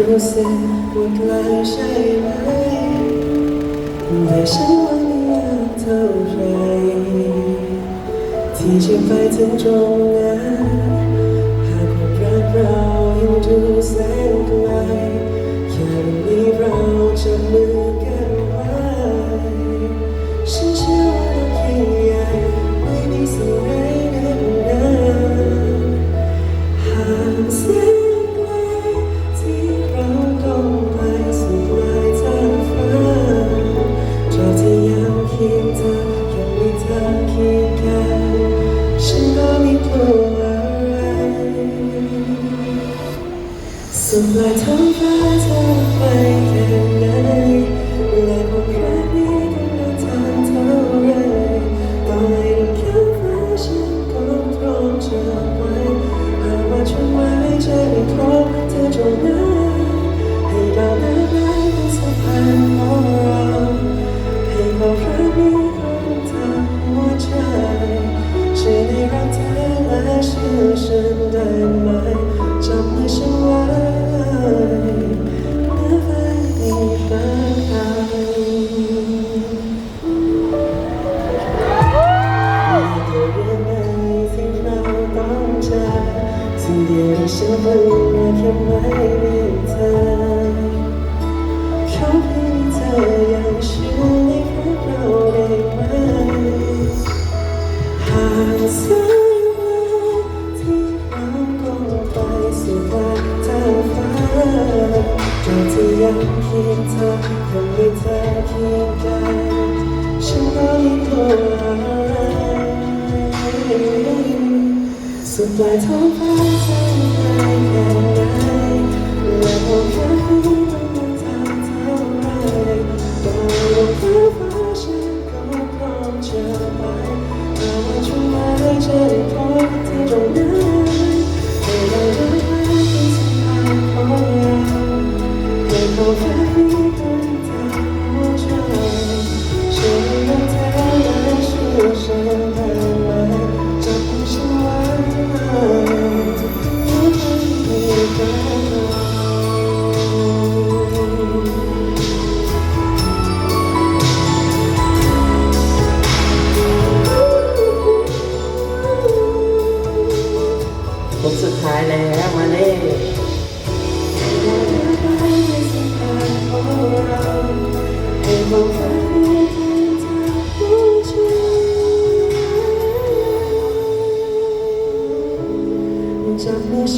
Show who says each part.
Speaker 1: อรู้สึกว่าไกลใช่ไหมแต่ฉันว่าไม่ย คียงเธอยังมีเธอเคียงกันฉันก็ไม่กลัวอะไรสุดปลายท้องฟ้าจะไปแค่ไหนและความรักนี้ต้องเดินทางเท่าไรต่อให้ต้องแค่ฟ้าฉันก็พร้อมจะไปหากว่าช่วงไว้ใจะได้พบเธอตรงนั้น จับมือฉันไว้ Never leave behind มีแต่เรื่องในที่เราต้องเจสิ่งเดียวที่ฉันรู้ว่าแค่ไม่มีเธอเขาเพียงเธออย่างฉันในพวกเราได้ไหมหากแสง ยังเคียงเธอยังมีเธอเคียงกันฉันก็ไม่กลัวอะไรสุดปลายท้องฟ้าจะไกลแค่ไหนและความ